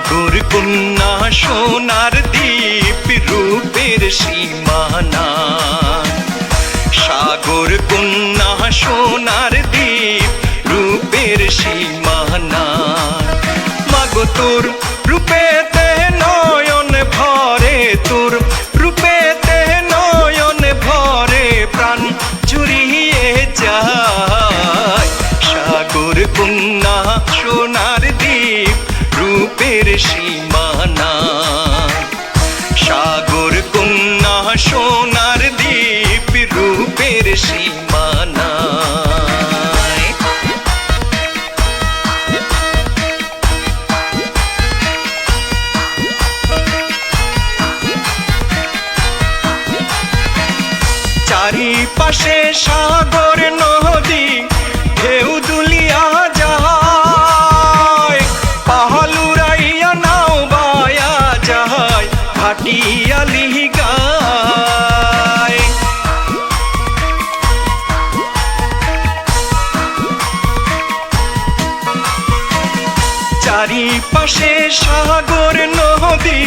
সাগর কন্যা সোনার দ্বীপ রূপের সীমানা। সাগর কন্যা সোনার দ্বীপ রূপের সীমানা। মাগো তোর রূপে নয়ন ভরে, তোর রূপে নয়ন ভরে প্রাণ চুরিয়ে যায়। সাগর কন্যা সোনার দ্বীপ রূপের সীমানা। সাগর কন্যা সোনার দ্বীপ রূপের সীমানা। চারিপাশে সাগর নদী ঢেউ ভাটিয়ালি গায়। চারিপাশে সাগর নদী